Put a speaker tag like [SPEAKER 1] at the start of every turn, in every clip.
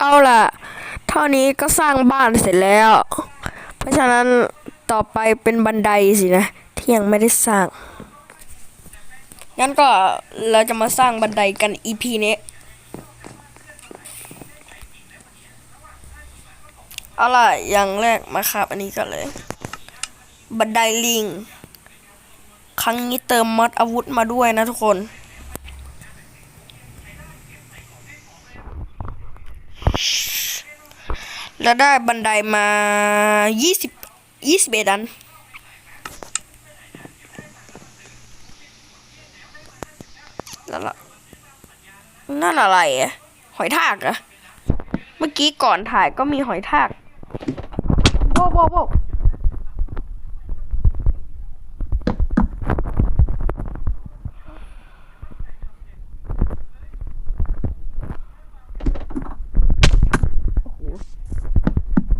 [SPEAKER 1] เอาล่ะ เท่านี้ก็สร้างบ้านเสร็จแล้ว เพราะฉะนั้นต่อไปเป็นบันไดสินะ ที่ยังไม่ได้สร้าง งั้นก็เราจะมาสร้างบันไดกัน EP นี้เอาล่ะอย่างแรกมาครับอันนี้กันเลย บันไดลิง ครั้งนี้เติมมอดอาวุธมาด้วยนะทุกคน แล้วได้บันไดมา20 21อันแล้วล่ะนั่นอะไรอะหอยทากเหรอะเมื่อกี้ก่อนถ่ายก็มีหอยทากโว้โว้โว้ว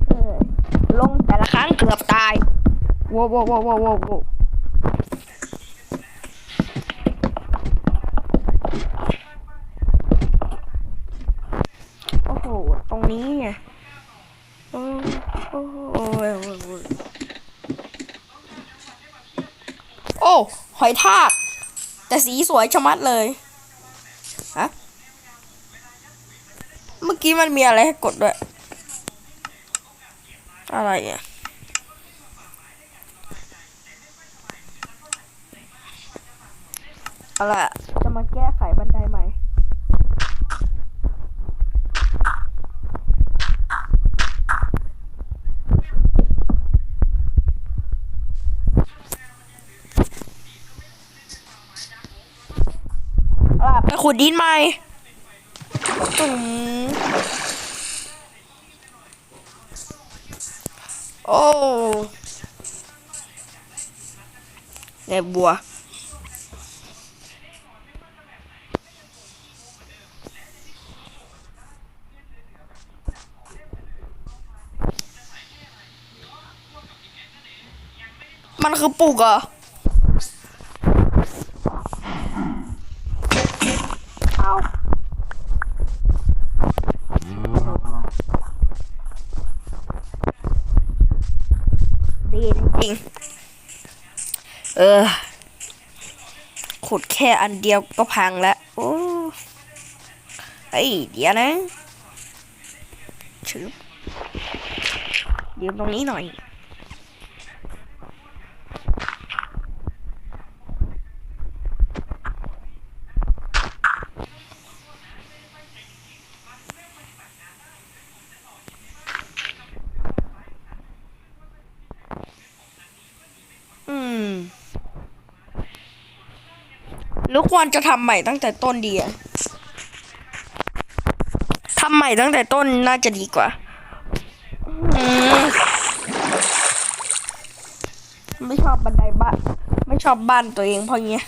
[SPEAKER 1] เออลงแต่ละครั้งเกือบตายโว้วโว้วโว้โว้วโว้โว้โอ้โห ตรงนี้ไง โอ้โอ้โหโอ้โอ้ยโอ้ยโอ้ หอยทาก แต่สีสวยชะมัดเลยฮะเมื่อกี้มันมีอะไรให้กดด้วย อะไรอะ เอาล่ะจะมาแก้ไขบันไดใหม่ เอาล่ะไปขุดดินใหม่ตุ่มโอ้ในบัว มันคือปลูกเหรอเอาดีจริงๆเออ ขุดแค่อันเดียวก็พังแล้วโอ้เฮ้ย เดี๋ยวนะชืบยืมตรงนี้หน่อย อืม หรือควรจะทำใหม่ตั้งแต่ต้นดีอะทำใหม่ตั้งแต่ต้นน่าจะดีกว่าอืมไม่ชอบบันไดบ้านไม่ชอบบ้านตัวเองเพราะเงี้ย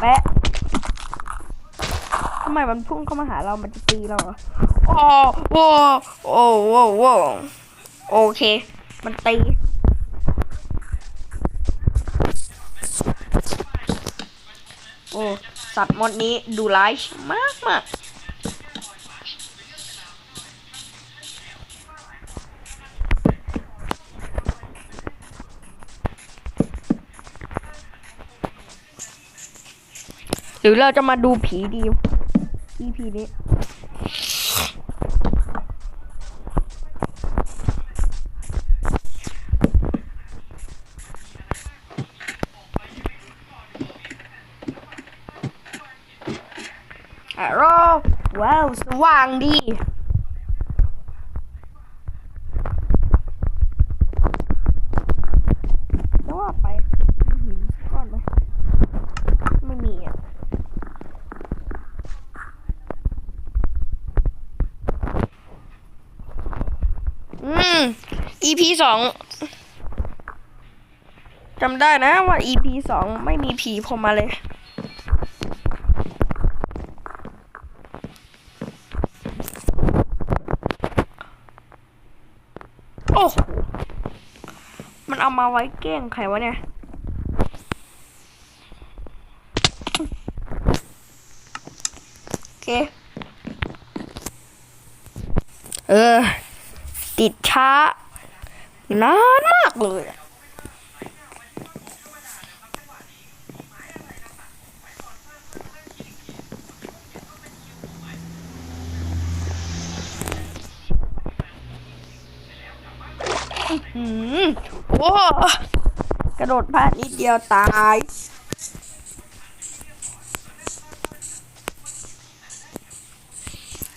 [SPEAKER 1] แปะทำไมมันพุ่งเข้ามาหาเรามันจะตีเราเหรอโอ้โว้โอ้โว้โว้โอเค มันตี อ้สัตว์มดนี้ดูร้ายมากมากหรือเราจะมาดูผีดี EP นี้ วางดีแล้วว่าไปหินก้อนไหมไม่มีอะอืม EP สองจำได้นะว่า EP สองไม่มีผีผมมาเลย โอ้โห มาไว้เก้งใครวะเนี่ยเคเออ ติดช้านานมากเลยอะอื้อหือ โอ้กระโดดพลาดนิดเดียวตาย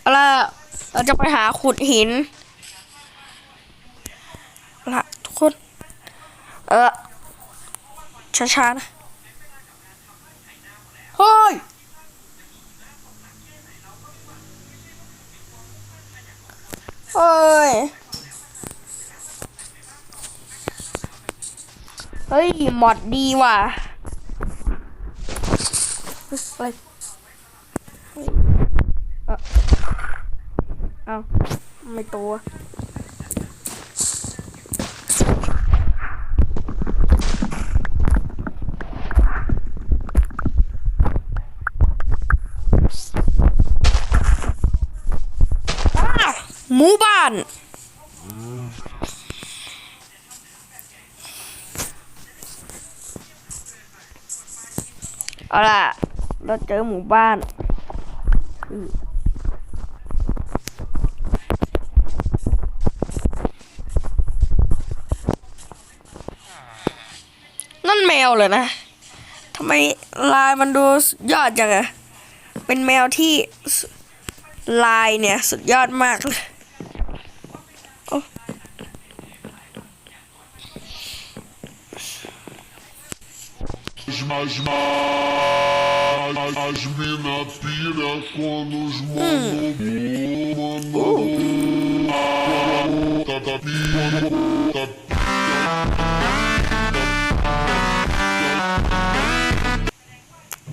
[SPEAKER 1] เอาเราจะไปหาขุดหินละทุกคน เออช้าๆนะเฮ้ยเฮ้ย เฮ้ยหมดดีว่ะเอะไรเฮ้ยเอ้าไม่ตัวอ้าวหมู่บ้าน เอาล่ะ เราเจอหมู่บ้าน นั่นแมวเลยนะทำไมลายมันดูยอดจังอะเป็นแมวที่ลายเนี่ย สุดยอดมากเลย
[SPEAKER 2] mais, mais, mais. As mina pira quando os mano. Hum. Mano.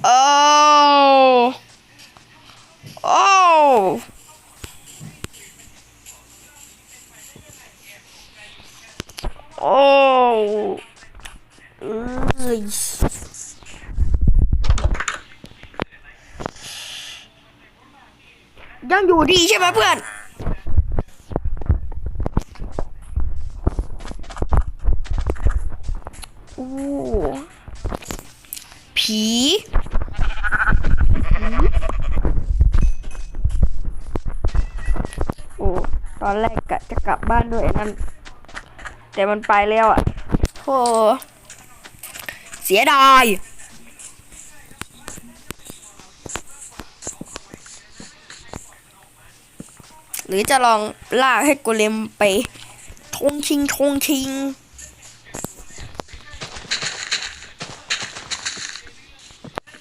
[SPEAKER 2] Oh! Oh! Oh!
[SPEAKER 1] Ai. อ้เอ้ยยังอยู่ดีใช่ไหมเพื่อนโอ้ผี โอ้ ตอนแรกกะจะกลับบ้านด้วยนั่น แต่มันไปแล้วอะโธ่เสียดาย หรือจะลองลากให้โกเลมไปทงชิงทงชิง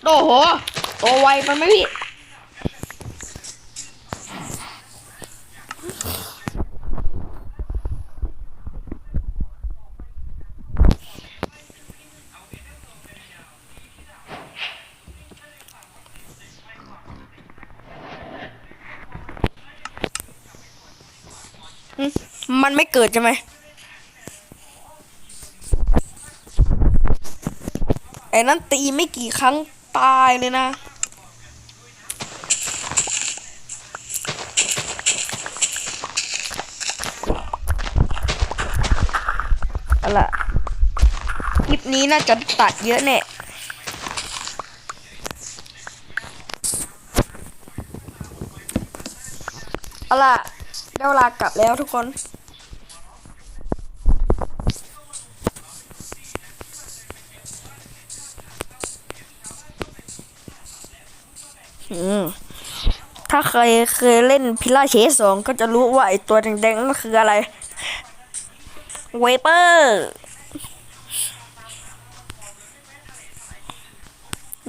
[SPEAKER 1] โอ้โหโตไวไปไหมพี่ อืมมัน ไม่เกิดใช่ไหมไอ้นั่นตีไม่กี่ครั้งตายเลยนะ เอาล่ะคลิปนี้น่าจะตัดเยอะแน่เอาล่ะได้เวลากลับแล้วทุกคน อืม ถ้าเคยเคยเล่นพิล่าเชสสองก็จะรู้ว่าไอตัวแดงๆนั่นคืออะไร เวเปอร์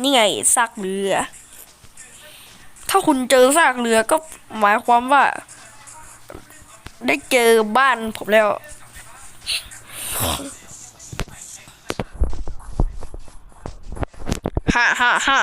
[SPEAKER 1] นี่ไงซากเรือ ถ้าคุณเจอซากเรือก็หมายความว่า ได้เจอบ้านผมแล้วฮ่าฮ่าฮ่า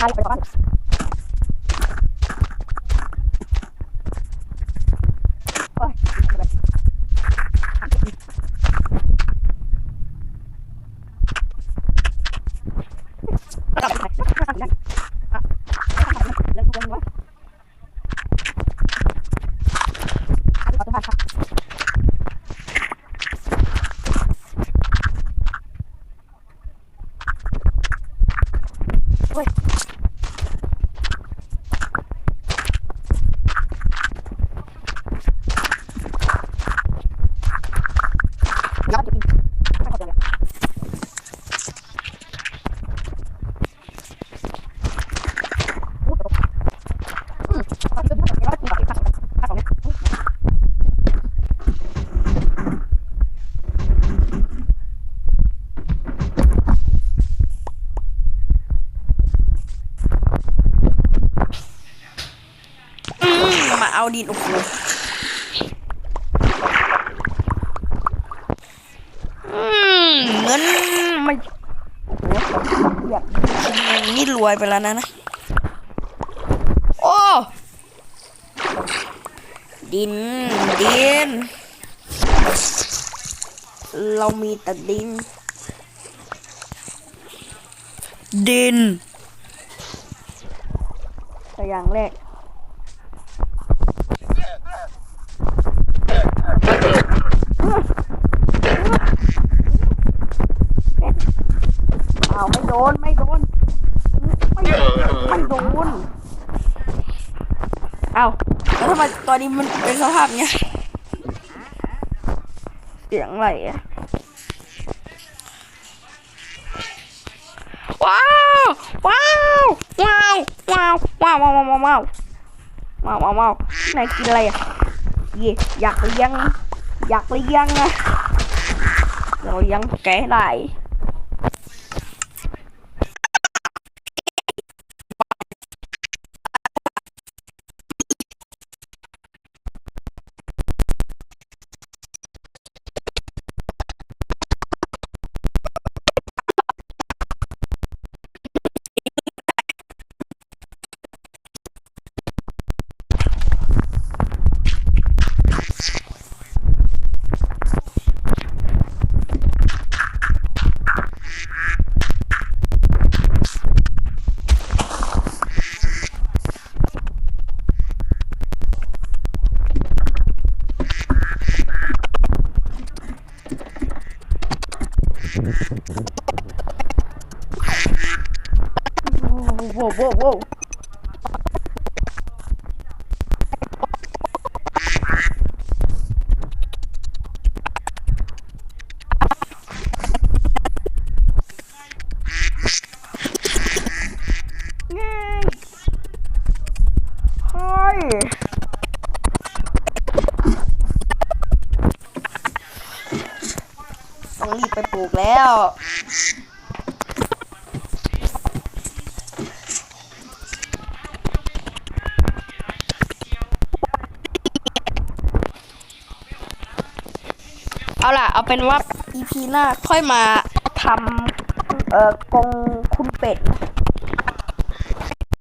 [SPEAKER 1] Ay, perdón. ดินโอ้โหเงินไม่โอ้โหเหยียบอย่างนี้รวยไปแล้วนะนะ โอ้ดิน ดิน เรามีแต่ดิน ดินตัวอย่างแรก อ้าวไม่โดนไม่โดนไม่ไม่โดนอ้าวแล้วทำไมตอนนี้มันเป็นสภาพเนี้ยเสียงอะไรอะว้าวว้าวว้าวว้าวว้าวว้าวว้าวว้าวว้าวว้าวว้าวนกินอะไรอะ อยากเลี้ยง อยากเลี้ยงนะเราเลี้ยงแกะได้ Whoa, whoa, whoa. ไปปลูกแล้ว เอาล่ะ เอาเป็นว่า EP หน้าค่อยมาทำเอ่อกรงคุณเป็ดนะ